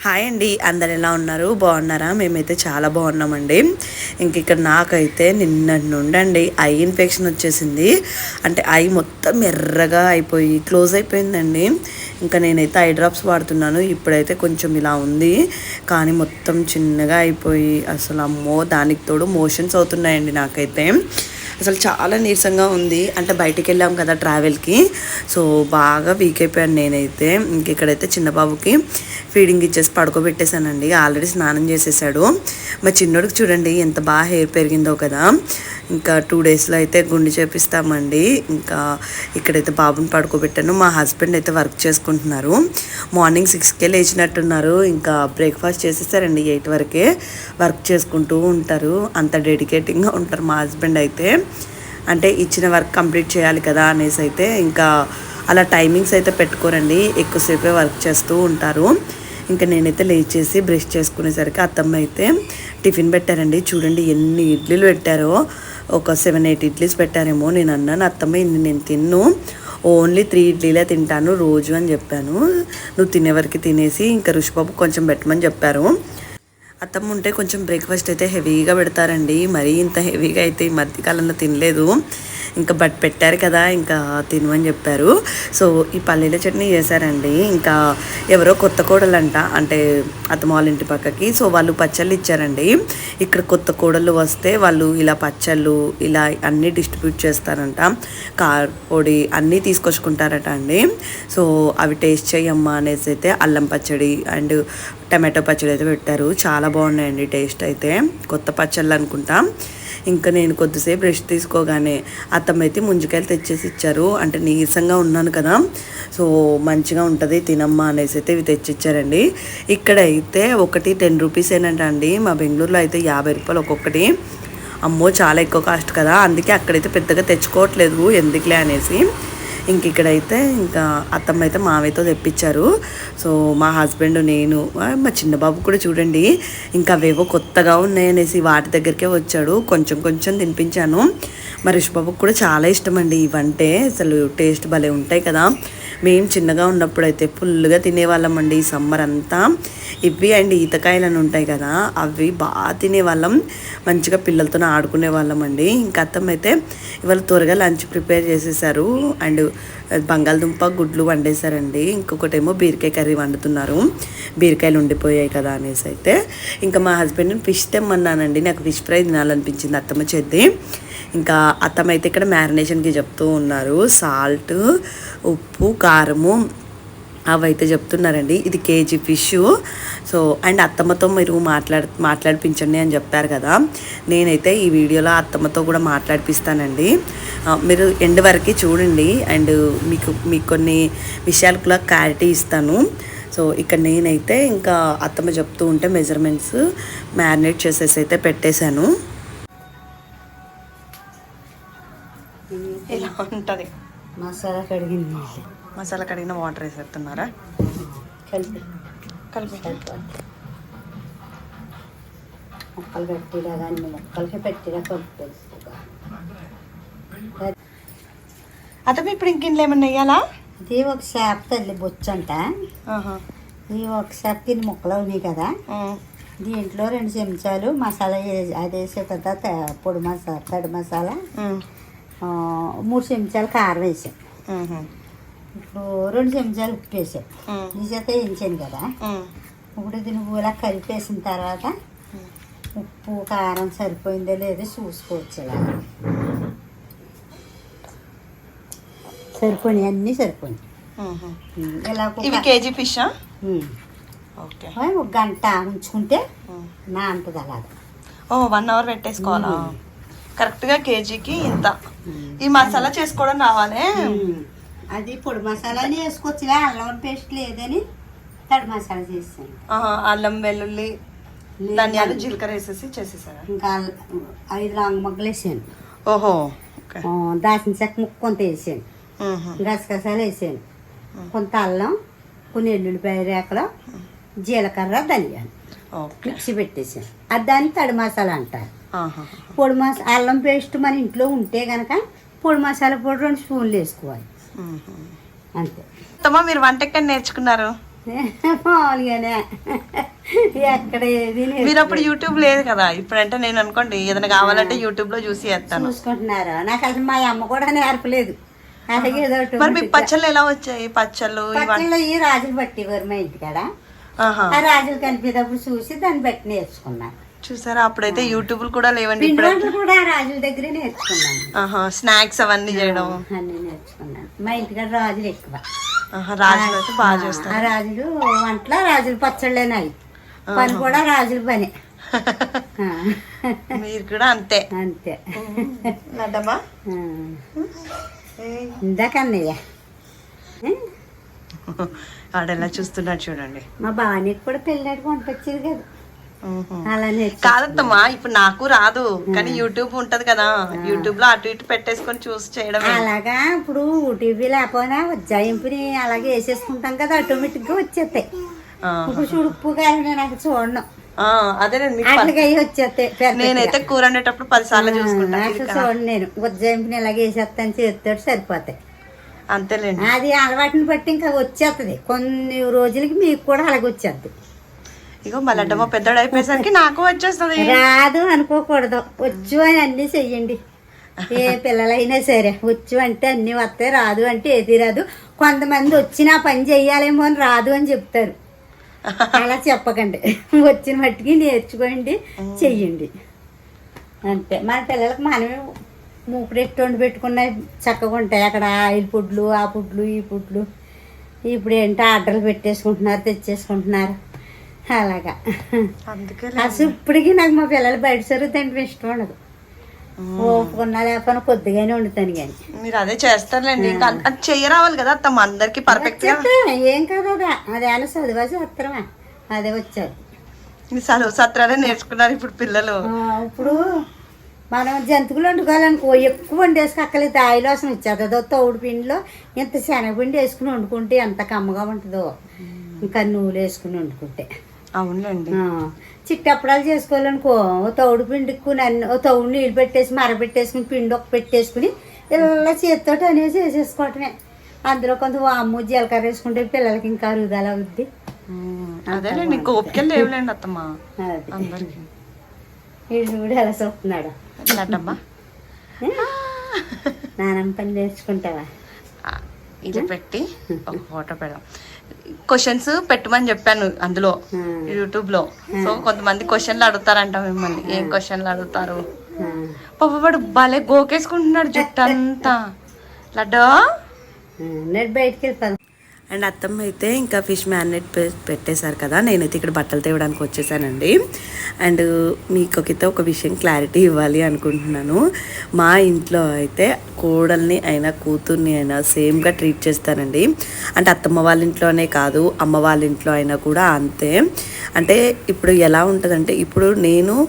Hi అండి. అందరు ఎలా ఉన్నారు? బాగున్నారా? మేమైతే చాలా బాగున్నామండి. ఇంక ఇక్కడ నాకైతే నిన్నటి నుండి అండి ఐ ఇన్ఫెక్షన్ వచ్చేసింది. అంటే ఐ మొత్తం ఎర్రగా అయిపోయి క్లోజ్ అయిపోయిందండి. ఇంకా నేనైతే ఐ డ్రాప్స్ వాడుతున్నాను. ఇప్పుడైతే కొంచెం ఇలా ఉంది. కానీ మొత్తం చిన్నగా అయిపోయి అసలు అమ్మో దానికి తోడు మోషన్స్ అవుతున్నాయండి నాకైతే. అసలు చాలా నీరసంగా ఉంది. అంటే బయటికి వెళ్ళాం కదా ట్రావెల్కి. సో బాగా వీక్ అయిపోయాను నేనైతే. ఇంక ఇక్కడైతే చిన్న బాబుకి ఫీడింగ్ ఇచ్చేసి పడుకోబెట్టేశానండి. ఆల్రెడీ స్నానం చేసేసాడు. మా చిన్నోడికి చూడండి ఎంత బాగా హెయిర్ పెరిగిందో కదా. ఇంకా టూ డేస్లో అయితే గుండు చేపిస్తామండి. ఇంకా ఇక్కడైతే బాబుని పడుకోబెట్టాను. మా హస్బెండ్ అయితే వర్క్ చేసుకుంటున్నారు. మార్నింగ్ సిక్స్కే లేచినట్టున్నారు. ఇంకా బ్రేక్ఫాస్ట్ చేసేసారండి ఎయిట్ వరకే. వర్క్ చేసుకుంటూ ఉంటారు. అంత డెడికేటింగ్గా ఉంటారు మా హస్బెండ్ అయితే. అంటే ఇచ్చిన వర్క్ కంప్లీట్ చేయాలి కదా అనేసి అయితే ఇంకా అలా టైమింగ్స్ అయితే పెట్టుకోరండి. ఎక్కువసేపే వర్క్ చేస్తూ ఉంటారు. ఇంకా నేనైతే లేచేసి బ్రష్ చేసుకునేసరికి అత్తమ్మ అయితే టిఫిన్ పెట్టారండి. చూడండి ఎన్ని ఇడ్లీలు పెట్టారో. ఒక సెవెన్ ఎయిట్ ఇడ్లీస్ పెట్టారేమో. నేను అన్నాను అత్తమ్మ ఇన్ని నేను తిన్ను. ఓన్లీ త్రీ ఇడ్లీలే తింటాను రోజు అని చెప్పాను. నువ్వు తినేవరకు తినేసి ఇంకా రుషిబాబు కొంచెం పెట్టమని చెప్పారు. అత్తమ్మ ఉంటే కొంచెం బ్రేక్ఫాస్ట్ అయితే హెవీగా పెడతారండి. మరీ ఇంత హెవీగా అయితే ఈ మధ్యకాలంలో తినలేదు. ఇంకా బట్ పెట్టారు కదా ఇంకా తినమని చెప్పారు. సో ఈ పల్లీల చట్నీ చేశారండి. ఇంకా ఎవరో కొత్త కోడలంట అంటే అత్తమ్మ వాళ్ళ ఇంటి పక్కకి. సో వాళ్ళు పచ్చళ్ళు ఇచ్చారండి. ఇక్కడ కొత్త కోడలు వస్తే వాళ్ళు ఇలా పచ్చళ్ళు ఇలా అన్నీ డిస్ట్రిబ్యూట్ చేస్తారంట. కార్ పొడి అన్నీ తీసుకొచ్చుకుంటారట అండి. సో అవి టేస్ట్ చేయమ్మా అనేసి అయితే అల్లం పచ్చడి అండ్ టమాటో పచ్చడి అయితే పెట్టారు. చాలా బాగున్నాయండి టేస్ట్ అయితే. కొత్త పచ్చళ్ళు అనుకుంటా. ఇంకా నేను కొద్దిసేపు రెస్ట్ తీసుకోగానే అత్తమ్మ అయితే ముంజికాయలు తెచ్చేసి ఇచ్చారు. అంటే నీరసంగా ఉన్నాను కదా. సో మంచిగా ఉంటుంది తినమ్మా అనేసి అయితే ఇవి తెచ్చిచ్చారండి. ఇక్కడ అయితే ఒకటి టెన్ రూపీస్ ఏనంట అండి. మా బెంగళూరులో అయితే యాభై రూపాయలు ఒక్కొక్కటి. అమ్మో చాలా ఎక్కువ కాస్ట్ కదా. అందుకే అక్కడైతే పెద్దగా తెచ్చుకోవట్లేదు. ఎందుకులే అనేసి. ఇంక ఇక్కడైతే ఇంకా అత్తమ్మ అయితే మావయ్యతో తెప్పించారు. సో మా హస్బెండ్ నేను మా చిన్న బాబు కూడా చూడండి ఇంకా అవేవో కొత్తగా ఉన్నాయనేసి వాటి దగ్గరికే వచ్చాడు. కొంచెం కొంచెం తినిపించాను. మరి రిషిబాబుకి కూడా చాలా ఇష్టం అండి ఇవంటే అసలు టేస్ట్ భలే ఉంటాయి కదా. మేము చిన్నగా ఉన్నప్పుడు అయితే ఫుల్గా తినేవాళ్ళమండి ఈ సమ్మర్ అంతా. ఇవి అండ్ ఈతకాయలు అని ఉంటాయి కదా అవి బాగా తినేవాళ్ళం. మంచిగా పిల్లలతో ఆడుకునే వాళ్ళం అండి ఇంకా అత్తమ్మ అయితే ఇవాళ త్వరగా లంచ్ ప్రిపేర్ చేసేసారు. అండ్ బంగాళదుంప గుడ్లు వండేశారండి. ఇంకొకటేమో బీరకాయ కర్రీ వండుతున్నారు. బీరకాయలు ఉండిపోయాయి కదా అనేసి అయితే ఇంకా మా హస్బెండ్ ఫిష్ తెమ్మన్నానండి. నాకు ఫిష్ ఫ్రై తినాలనిపించింది అత్తమ్మ చేద్ది. ఇంకా అత్తమ్మ అయితే ఇక్కడ మ్యారినేషన్కి చెప్తూ ఉన్నారు. సాల్ట్ ఉప్పు కారము అవైతే చెప్తున్నారండి. ఇది కేజీ ఫిష్. సో అండ్ అత్తమ్మతో మీరు మాట్లాడ మాట్లాడిపించండి అని చెప్పారు కదా. నేనైతే ఈ వీడియోలో అత్తమ్మతో కూడా మాట్లాడిపిస్తానండి. మీరు ఎండ్ వరకు చూడండి. అండ్ మీకు మీకు కొన్ని విషయాలు కూడా క్లారిటీ ఇస్తాను. సో ఇక్కడ నేనైతే ఇంకా అత్తమ్మ చెప్తూ ఉంటే మెజర్మెంట్స్ మ్యారినేట్ చేసేసి అయితే పెట్టేశాను. ఉంటుంది. మసాలా కడిగింది మసాలా కడిగిన వాటర్ వేసేస్తున్నారా? కలిపి. కలిపి. ముక్కలు పెట్టిరా అన్ని ముక్కలకి పెట్టిరా అతను ఇప్పుడు ఇంకింట్లో ఏమన్నా వేయాలా? ఇది ఒక చేప తల్లి బొచ్చంట ఇది ఒక చేప తిని ముక్కలు ఉన్నాయి కదా. దీంట్లో రెండు చెంచాలు మసాలా వే- అది వేసే కదా పొడి మసాలా తడి మసాలా. మూడు చెంచాలు కారం వేసాం. ఇప్పుడు రెండు చెంచాలు ఉప్పు వేసాం. ఈ చేత వేయించాను కదా. ఇప్పుడు ఇది నువ్వు ఇలా కలిపేసిన తర్వాత ఉప్పు కారం సరిపోయిందో లేదో చూసుకోవచ్చు ఇలా. సరిపోయి అన్నీ సరిపోయి ఇలా కేజీ ఫిష్? ఒక గంట ఉంచుకుంటే నా అంటది అలాగా ఓ వన్ అవర్ పెట్టేసుకోవాలా? కరెక్ట్గా కేజీకి ఇంత. ఈ మసాలా చేసుకోవడం రావాలి. అది పొడి మసాలాని వేసుకోవచ్చులే అల్లం పేస్ట్ లేదని తడి మసాలా చేస్తాను. అల్లం వెల్లుల్లి ధనియాలు జీలకర్ర వేసేసి చేసేసారా? ఇంకా ఐదు రాంగ్ మొగ్గలు వేసాను. ఓహో దాచిన చెక్క ముక్క కొంత వేసాను. గసగసాలు వేసాను. కొంత అల్లం కొన్ని ఎల్లుల్లిపాయ రేకలు జీలకర్ర ధనియాలు. మిక్సీ పెట్టేసాను. అది దాన్ని తడి మసాలా అంటారు. పొడి మసా అల్లం పేస్ట్ మన ఇంట్లో ఉంటే కనుక పొడి మసాలా పొడి రెండు స్పూన్లు వేసుకోవాలి. అంతే. అత్తమ్మ మీరు వంట ఎక్కడ నేర్చుకున్నారు మామూలుగానే. ఎక్కడ ఏది. మీరు అప్పుడు యూట్యూబ్ లేదు కదా? ఇప్పుడంటే నేను అనుకోండి ఏదైనా కావాలంటే యూట్యూబ్లో చూసి చేస్తాను. చూసుకుంటున్నారు? నాకు అసలు మా అమ్మ కూడా నేర్పలేదు. మరి మీకు పచ్చళ్ళు ఎలా వచ్చాయి? పచ్చళ్ళు ఈ రాజులు పట్టేవారు మా ఇంటికాడ. ఆ రాజులు కనిపేటప్పుడు చూసి దాన్ని బట్టి నేర్చుకున్నాను. చూసారా? అప్పుడైతే యూట్యూబ్ కూడా లేవండి కూడా రాజుల దగ్గరే నేర్చుకున్నాను. స్నాక్స్ అవన్నీ చేయడం. అన్నీ నేర్చుకున్నాను. మా ఇంటికాడ రాజులు ఎక్కువ. రాజులు అయితే బాగా చేస్తారు. రాజులు వంటల రాజులు పచ్చళ్ళేనాయి పని కూడా రాజుల పని. మీరు కూడా అంతే. అంతే. ఇందాక అన్నయ్య. ఆడెలా చూస్తున్నాడు చూడండి. మా బావనికి కూడా పెళ్ళాడు పంపించేది కదా. ఉహు. అలా నేర్చు కాదత్తమ్మా ఇప్పుడు నాకు రాదు. కానీ యూట్యూబ్ ఉంటది కదా. యూట్యూబ్లో అటు ఇటు పెట్టేసుకొని చూసి చేయడం అలాగా ఇప్పుడు టీవీ లేకపోయినా జయింపుని అలాగే వేసేసుకుంటాం కదా ఆటోమేటిక్గా వచ్చేస్తాయి ఇప్పుడు నేను అక్కడ చూడను. నేనైతే కూర వండేటప్పుడు పది సార్లు చూసుకుంటా అసలు చూడండి నేను. ఉజ్జాయింపుని ఇలాగే వేసేస్తాను చేతితోటి సరిపోతాయి. అంతేలేండి. అది అలవాటుని బట్టి ఇంకా వచ్చేస్తుంది. కొన్ని రోజులకి మీకు కూడా అలాగే వచ్చేస్తుంది. ఇగో మళ్ళీ పెద్దోడు అయిపోయేసరికి నాకు వచ్చేస్తుంది. రాదు అనుకోకూడదు. వచ్చు అని అన్ని చెయ్యండి. ఏ పిల్లలైనా సరే వచ్చు అంటే అన్ని వస్తాయి రాదు అంటే ఏది రాదు. కొంతమంది వచ్చినా పని చెయ్యాలేమో అని రాదు అని చెప్తారు. అలా చెప్పకండి. వచ్చిన మట్టికి నేర్చుకోండి చెయ్యండి. అంతే. మన పిల్లలకు మనమే మూపుడెట్టు వండి పెట్టుకున్నాయి చక్కగా ఉంటాయి. అక్కడ ఆయిల్ పుడ్లు ఆ పుడ్లు ఈ పుడ్లు. ఇప్పుడు ఏంటో? ఆర్డర్లు పెట్టేసుకుంటున్నారు తెచ్చేసుకుంటున్నారు. అలాగా. అందుకే అసలు ఇప్పటికీ నాకు మా పిల్లలు బయట సరుకు తింటే ఇష్టం ఉండదు. ఓపుకున్నా లేకపోయినా కొద్దిగానే వండుతాను కానీ మీరు అదే చేస్తారులేండి. ఇంకా అది చెయ్యరావాలి కదా అందరికి పర్ఫెక్ట్ ఏం కాదు అదా. అదేనా చదివా చేస్తారమా అదే వచ్చారు చదువు సత్రాలే నేర్చుకున్నారు ఇప్పుడు పిల్లలు. ఇప్పుడు మనం జంతువులు వండుకోవాలనుకో ఎక్కువ వండేసి అక్కలేదు ఆయిల్ వాసన వచ్చేది అదో తౌడు పిండిలో ఇంత శనగపిండి వేసుకుని వండుకుంటే ఎంత కమ్మగా ఉంటుందో. ఇంకా నువ్వులు వేసుకుని వండుకుంటే. అవునులేండి. చిట్టప్పడాలు చేసుకోవాలనుకో ఓ తౌడు పిండికి నన్ను ఓ తౌడు నీళ్ళు పెట్టేసి మర పెట్టేసుకుని పిండి ఒక పెట్టేసుకుని ఇలా చేతితోటి అనేది చేసేసుకోవటమే అందులో కొంత వాము జీలకర్ర వేసుకుంటే పిల్లలకి ఇంకా అరుగుదల అవుద్ది. అదేలేండి లేవులేండి అత్తమ్మ. అందరికి. వీడు కూడా ఎలా చూస్తున్నాడు. నడ్డమ్మా నానమ్మ పని నేర్చుకుంటావా? ఇది పెట్టి ఒక ఫోటో పెడదాం. క్వశ్చన్స్ పెట్టమని చెప్పాను అందులో Hmm. యూట్యూబ్లో. సో కొంతమంది క్వశ్చన్లు అడుగుతారంట మిమ్మల్ని. ఏం క్వశ్చన్లు అడుగుతారు? ఆ, పాప వాడు భలే గోకేసుకుంటున్నాడు జుట్టు అంతా లడ్డో నెట్ బయటికి అండ్ అత్తమ్మ అయితే ఇంకా ఫిష్ మ్యారినేట్ పెట్టేశారు కదా. నేనైతే ఇక్కడ బట్టలు తేవడానికి వచ్చేసానండి. అండ్ మీకు ఒక విషయం క్లారిటీ ఇవ్వాలి అనుకుంటున్నాను. మా ఇంట్లో అయితే కోడల్ని అయినా కూతుర్ని అయినా సేమ్గా ట్రీట్ చేస్తానండి. అంటే అత్తమ్మ వాళ్ళ ఇంట్లోనే కాదు అమ్మ వాళ్ళ ఇంట్లో అయినా కూడా అంతే. అంటే ఇప్పుడు ఎలా ఉంటుందంటే ఇప్పుడు నేను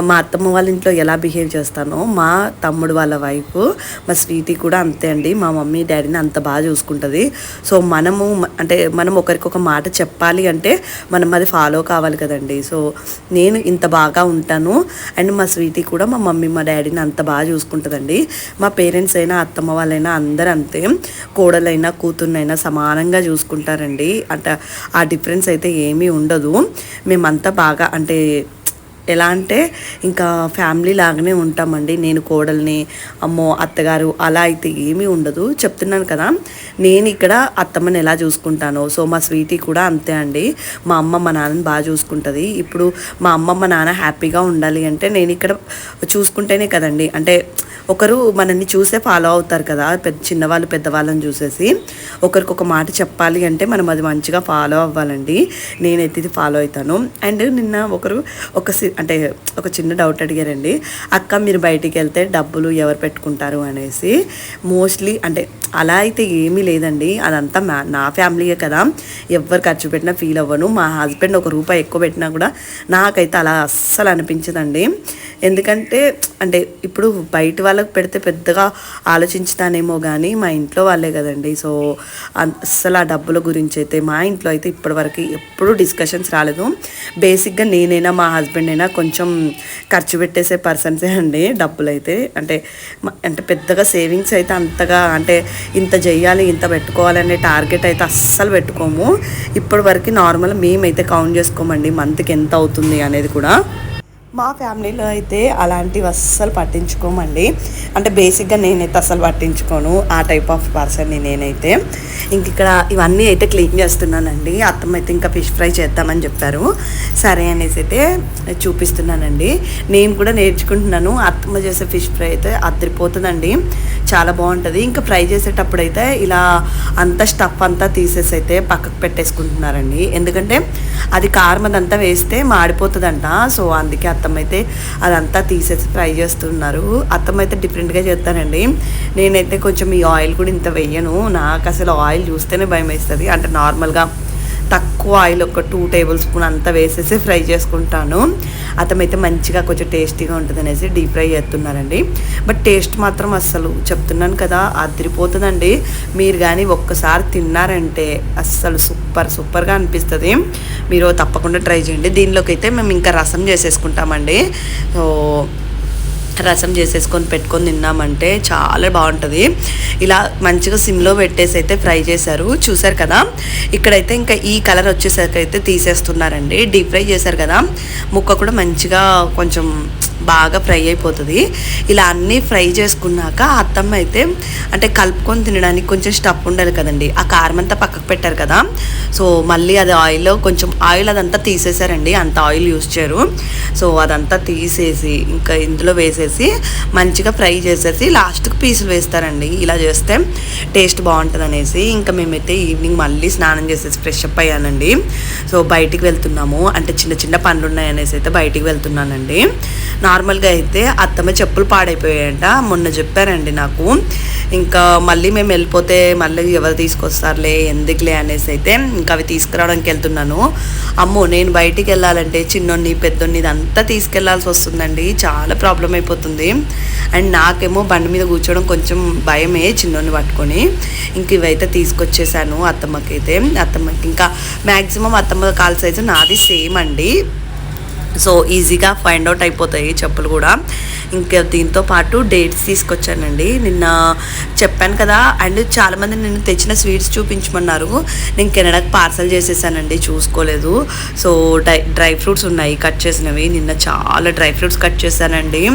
మా అత్తమ్మ వాళ్ళ ఇంట్లో ఎలా బిహేవ్ చేస్తానో మా తమ్ముడు వాళ్ళ వైఫ్ మా స్వీటీ కూడా అంతే అండి. మా మమ్మీ డాడీని అంత బాగా చూసుకుంటుంది. సో మనము అంటే మనం ఒకరికొక మాట చెప్పాలి అంటే మనం అది ఫాలో కావాలి కదండి. సో నేను ఇంత బాగా ఉంటాను. అండ్ మా స్వీటీ కూడా మా మమ్మీ మా డాడీని అంత బాగా చూసుకుంటుందండి. మా పేరెంట్స్ అయినా అత్తమ్మ వాళ్ళైనా అందరూ అంతే. కోడలైనా కూతుర్నైనా సమానంగా చూసుకుంటారండి. అంటే ఆ డిఫరెన్స్ అయితే ఏమీ ఉండదు. మేమంతా బాగా అంటే ఎలా అంటే ఇంకా ఫ్యామిలీ లాగానే ఉంటామండి. నేను కోడల్ని అమ్మో అత్తగారు అలా అయితే ఏమీ ఉండదు. చెప్తున్నాను కదా నేను ఇక్కడ అత్తమ్మని ఎలా చూసుకుంటానో. సో మా స్వీటీ కూడా అంతే అండి. మా అమ్మ మా నాన్నని బాగా చూసుకుంటుంది. ఇప్పుడు మా అమ్మ మా నాన్న హ్యాపీగా ఉండాలి అంటే నేను ఇక్కడ చూసుకుంటేనే కదండి. అంటే ఒకరు మనల్ని చూసే ఫాలో అవుతారు కదా పెద్ద చిన్నవాళ్ళు పెద్దవాళ్ళని చూసేసి. ఒకరికి ఒక మాట చెప్పాలి అంటే మనం అది మంచిగా ఫాలో అవ్వాలండి. నేనైతే ఇది ఫాలో అవుతాను. అండ్ నిన్న ఒకరు ఒక సి- అంటే ఒక చిన్న డౌట్ అడిగారండి. అక్క మీరు బయటికి వెళ్తే డబ్బులు ఎవరు పెట్టుకుంటారు? అనేసి. మోస్ట్లీ అంటే అలా అయితే ఏమీ లేదండి. అదంతా మా నా ఫ్యామిలీయే కదా. ఎవరు ఖర్చు పెట్టినా ఫీల్ అవ్వను. మా హస్బెండ్ ఒక రూపాయి ఎక్కువ పెట్టినా కూడా నాకైతే అలా అస్సలు అనిపించదండి. ఎందుకంటే అంటే ఇప్పుడు బయట వాళ్ళకి పెడితే పెద్దగా ఆలోచించుతానేమో కానీ మా ఇంట్లో వాళ్ళే కదండి. సో అస్సలు ఆ డబ్బుల గురించి అయితే మా ఇంట్లో అయితే ఇప్పటివరకు ఎప్పుడూ డిస్కషన్స్ రాలేదు. బేసిక్గా నేనైనా మా హస్బెండ్ అయినా కొంచెం ఖర్చు పెట్టేసే పర్సన్సే అండి డబ్బులు అయితే అంటే అంటే పెద్దగా సేవింగ్స్ అయితే అంతగా అంటే ఇంత చేయాలి ఇంత పెట్టుకోవాలి అనే టార్గెట్ అయితే అస్సలు పెట్టుకోము. ఇప్పటివరకు నార్మల్ మేమైతే కౌంట్ చేసుకోమండి మంత్కి ఎంత అవుతుంది అనేది కూడా. మా ఫ్యామిలీలో అయితే అలాంటివి అస్సలు పట్టించుకోమండి. అంటే బేసిక్గా నేనైతే అస్సలు పట్టించుకోను. ఆ టైప్ ఆఫ్ పర్సన్ని నేనైతే. ఇంక ఇక్కడ ఇవన్నీ అయితే క్లీన్ చేస్తున్నానండి. అత్తమ్మ అయితే ఇంకా ఫిష్ ఫ్రై చేద్దామని చెప్పారు. సరే అనేసి అయితే చూపిస్తున్నానండి. నేను కూడా నేర్చుకుంటున్నాను. అత్తమ్మ చేసే ఫిష్ ఫ్రై అయితే అద్దరిపోతుందండి చాలా బాగుంటుంది. ఇంకా ఫ్రై చేసేటప్పుడు అయితే ఇలా అంత స్టఫ్ అంతా తీసేసి అయితే పక్కకు పెట్టేసుకుంటున్నారండి. ఎందుకంటే అది కారం అదంతా వేస్తే మాడిపోతుందంట. సో అందుకే అత్తమ్మ అయితే అదంతా తీసేసి ఫ్రై చేస్తున్నారు. అత్తమ్మ అయితే డిఫరెంట్గా చేస్తానండి. నేనైతే కొంచెం ఈ ఆయిల్ కూడా ఇంత వేయను. నాకు అసలు ఆయిల్ చూస్తేనే భయం వేస్తుంది అంటే నార్మల్గా తక్కువ ఆయిల్ ఒక టూ టేబుల్ స్పూన్ అంతా వేసేసి ఫ్రై చేసుకుంటాను. అతమైతే మంచిగా కొంచెం టేస్టీగా ఉంటుంది అనేసి డీప్ ఫ్రై చేస్తున్నారండి. బట్ టేస్ట్ మాత్రం అస్సలు చెప్తున్నాను కదా అదిరిపోతుందండి. మీరు కానీ ఒక్కసారి తిన్నారంటే అస్సలు సూపర్ సూపర్గా అనిపిస్తుంది. మీరు తప్పకుండా ట్రై చేయండి. దీనిలోకి అయితే మేము ఇంకా రసం చేసేసుకుంటామండి. సో రసం చేసేసుకొని పెట్టుకొని తిన్నామంటే చాలా బాగుంటుంది. ఇలా మంచిగా సిమ్లో పెట్టేసి అయితే ఫ్రై చేశారు. చూసారు కదా? ఇక్కడైతే ఇంకా ఈ కలర్ వచ్చేసరికి అయితే తీసేస్తున్నారండి. డీప్ ఫ్రై చేశారు కదా? ముక్క కూడా మంచిగా కొంచెం బాగా ఫ్రై అయిపోతుంది. ఇలా అన్నీ ఫ్రై చేసుకున్నాక అత్తమ్మ అయితే అంటే కలుపుకొని తినడానికి కొంచెం స్టఫ్ ఉండాలి కదండి. ఆ కారం అంతా పక్కకు పెట్టారు కదా. సో మళ్ళీ అది ఆయిల్లో కొంచెం ఆయిల్ అదంతా తీసేశారండి అంత ఆయిల్ యూస్ చేయరు. సో అదంతా తీసేసి ఇంకా ఇందులో వేసేసి మంచిగా ఫ్రై చేసేసి లాస్ట్కి పీసులు వేస్తారండి. ఇలా చేస్తే టేస్ట్ బాగుంటుంది అనేసి ఇంకా మేమైతే ఈవినింగ్ మళ్ళీ స్నానం చేసేసి ఫ్రెష్ అప్ అయ్యానండి. సో బయటికి వెళ్తున్నాము. అంటే చిన్న చిన్న పనులు ఉన్నాయనేసి అయితే బయటికి వెళ్తున్నానండి. నార్మల్గా అయితే అత్తమ్మ చెప్పులు పాడైపోయాయంట. మొన్న చెప్పారండి నాకు. ఇంకా మళ్ళీ మేము వెళ్ళిపోతే మళ్ళీ ఎవరు తీసుకొస్తారులే ఎందుకులే అనేసి అయితే ఇంకా అవి తీసుకురావడానికి వెళ్తున్నాను. అమ్మో నేను బయటికి వెళ్ళాలంటే చిన్నోన్ని పెద్దోన్ని ఇదంతా తీసుకెళ్ళాల్సి వస్తుందండి. చాలా ప్రాబ్లం అయిపోతుంది. అండ్ నాకేమో బండి మీద కూర్చోవడం కొంచెం భయమే చిన్నోన్ని పట్టుకొని. ఇంక ఇవైతే తీసుకొచ్చేసాను అత్తమ్మకైతే. అత్తమ్మకి ఇంకా మ్యాక్సిమం అత్తమ్మ కాల్ సైజు నాది సేమ్ అండి. సో ఈజీగా ఫైండ్ అవుట్ అయిపోతాయి చెప్పులు కూడా. ఇంకా దీంతో పాటు డేట్స్ తీసుకొచ్చానండి. నిన్న చెప్పాను కదా అండ్ చాలామంది నేను తెచ్చిన స్వీట్స్ చూపించమన్నారు. నేను కెనడాకి పార్సల్ చేసేసానండి చూసుకోలేదు. సో డ్రై డ్రై ఫ్రూట్స్ ఉన్నాయి కట్ చేసినవి. నిన్న చాలా డ్రై ఫ్రూట్స్ కట్ చేశానండి.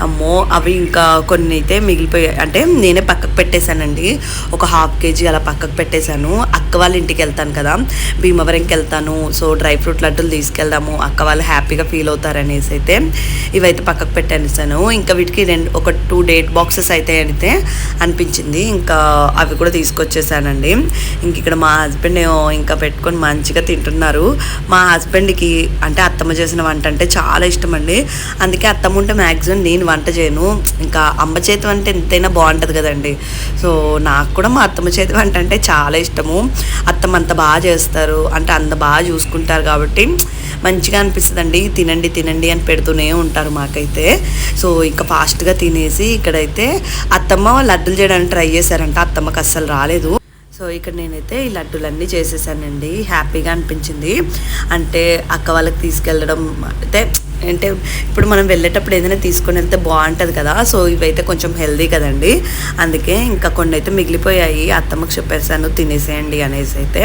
అమ్మో అవి ఇంకా కొన్ని అయితే మిగిలిపోయాయి అంటే నేనే పక్కకు పెట్టేశానండి. ఒక హాఫ్ కేజీ అలా పక్కకు పెట్టేశాను. అక్క వాళ్ళ ఇంటికి వెళ్తాను కదా భీమవరంకి వెళ్తాను. సో డ్రై ఫ్రూట్ లడ్డూలు తీసుకెళ్దాము. అక్క వాళ్ళు హ్యాపీ హ్యాపీగా ఫీల్ అవుతారనేసి అయితే ఇవైతే పక్కకు పెట్టాను ఇంకా వీటికి రెండు ఒక టూ డేట్ బాక్సెస్ అయితే అయితే అనిపించింది. ఇంకా అవి కూడా తీసుకొచ్చేసానండి. ఇంక ఇక్కడ మా హస్బెండ్ ఇంకా పెట్టుకొని మంచిగా తింటున్నారు. మా హస్బెండ్కి అంటే అత్తమ్మ చేసిన వంట అంటే చాలా ఇష్టం అండి అందుకే అత్తమ్మ ఉంటే మ్యాక్సిమం నేను వంట చేయను. ఇంకా అమ్మ చేతి వంట ఎంతైనా బాగుంటుంది కదండి. సో నాకు కూడా మా అత్తమ్మ చేతి వంట అంటే చాలా ఇష్టము. అత్తమ్మ అంత బాగా చేస్తారు. అంటే అంత బాగా చూసుకుంటారు కాబట్టి మంచిగా అనిపిస్తుందండి. తినండి తినండి అని పెడుతూనే ఉంటారు మాకైతే. సో ఇంకా ఫాస్ట్గా తినేసి ఇక్కడైతే అత్తమ్మ లడ్డూలు చేయడానికి ట్రై చేశారంట. అత్తమ్మకి అస్సలు రాలేదు. సో ఇక్కడ నేనైతే ఈ లడ్డూలన్నీ చేసేసానండి. హ్యాపీగా అనిపించింది. అంటే అక్క వాళ్ళకి తీసుకెళ్ళడం అయితే అంటే ఇప్పుడు మనం వెళ్ళేటప్పుడు ఏదైనా తీసుకొని వెళ్తే బాగుంటుంది కదా సో ఇవైతే కొంచెం హెల్దీ కదండి. అందుకే ఇంకా కొన్ని అయితే మిగిలిపోయాయి. అత్తమ్మకి చెప్పేసాను తినేసేయండి అనేసి అయితే.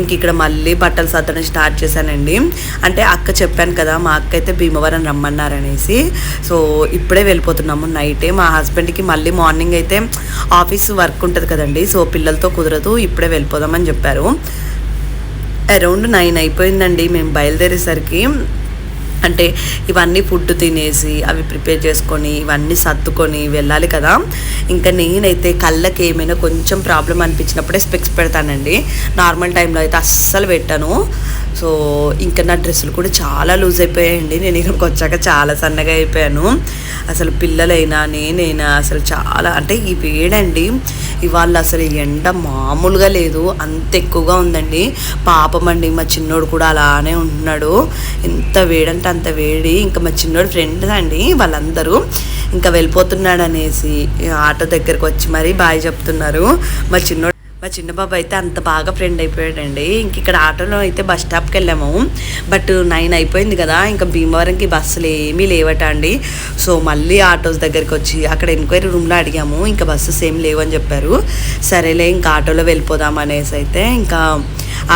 ఇంక ఇక్కడ మళ్ళీ బట్టలు సర్దడం స్టార్ట్ చేశానండి. అంటే అక్క చెప్పాను కదా మా అక్క అయితే భీమవరం రమ్మన్నారనేసి సో ఇప్పుడే వెళ్ళిపోతున్నాము నైటే మా హస్బెండ్కి మళ్ళీ మార్నింగ్ అయితే ఆఫీస్ వర్క్ ఉంటుంది కదండి సో పిల్లలతో కుదరదు ఇప్పుడే వెళ్ళిపోదామని చెప్పారు. అరౌండ్ నైన్ అయిపోయిందండి మేము బయలుదేరేసరికి. అంటే ఇవన్నీ ఫుడ్ తినేసి అవి ప్రిపేర్ చేసుకొని ఇవన్నీ సర్దుకొని వెళ్ళాలి కదా. ఇంకా నేనైతే కళ్ళకి ఏమైనా కొంచెం ప్రాబ్లం అనిపించినప్పుడే స్పెక్స్ పెడతానండి. నార్మల్ టైంలో అయితే అస్సలు పెట్టాను. సో ఇంకా నా డ్రెస్సులు కూడా చాలా లూజ్ అయిపోయాయండి. నేను ఇక్కడికి వచ్చాక చాలా సన్నగా అయిపోయాను. అసలు పిల్లలైనా నేనైనా అసలు చాలా అంటే ఈ వేడండి ఇవాళ అసలు ఎండ మామూలుగా లేదు. అంత ఎక్కువగా ఉందండి. పాపం అండి మా చిన్నోడు కూడా అలానే ఉంటున్నాడు ఎంత వేడంటే అంత వేడి. ఇంకా మా చిన్నోడు ఫ్రెండ్స్ అండి వాళ్ళందరూ. ఇంకా వెళ్ళిపోతున్నాడు అనేసి ఆటో దగ్గరకు వచ్చి మరీ బాయ్ చెప్తున్నారు. మా చిన్నోడు మా చిన్న బాబు అయితే అంత బాగా ఫ్రెండ్ అయిపోయాడండి. ఇంక ఇక్కడ ఆటోలో అయితే బస్ స్టాప్కి వెళ్ళాము బట్ నైన్ అయిపోయింది కదా ఇంకా భీమవరంకి బస్సులు ఏమీ లేవట అండి సో మళ్ళీ ఆటోస్ దగ్గరికి వచ్చి అక్కడ ఎంక్వైరీ రూమ్లో అడిగాము. ఇంకా బస్సెస్ ఏం లేవని చెప్పారు. సరేలే ఇంకా ఆటోలో వెళ్ళిపోదాం అనేసి అయితే ఇంకా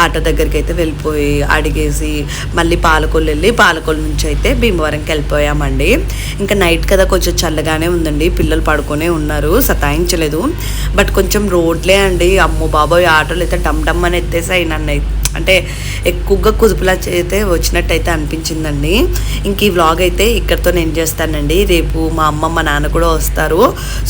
ఆటో దగ్గరికి అయితే వెళ్ళిపోయి అడిగేసి మళ్ళీ పాలకొల్లు వెళ్ళి పాలకొల్లు నుంచి అయితే భీమవరంకి వెళ్ళిపోయామండి. ఇంకా నైట్ కదా కొంచెం చల్లగానే ఉందండి. పిల్లలు పడుకునే ఉన్నారు. సతాయించలేదు. బట్ కొంచెం రోడ్లే అండి. అమ్మో బాబోయ్ ఆటోలు అయితే డమ్ డమ్ అని ఎత్తేసాయి నన్ను అయితే. అంటే ఎక్కువగా కుదుపులా అయితే వచ్చినట్టయితే అనిపించిందండి. ఇంక ఈ వ్లాగ్ అయితే ఇక్కడితో నేను చేస్తానండి. రేపు మా అమ్మ మా నాన్న కూడా వస్తారు.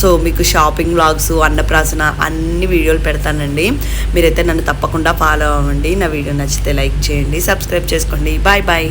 సో మీకు షాపింగ్ వ్లాగ్స్ అన్నప్రాసన అన్ని వీడియోలు పెడతానండి. మీరైతే నన్ను తప్పకుండా ఫాలో అవ్వండి. నా వీడియో నచ్చితే లైక్ చేయండి. సబ్స్క్రైబ్ చేసుకోండి. Bye bye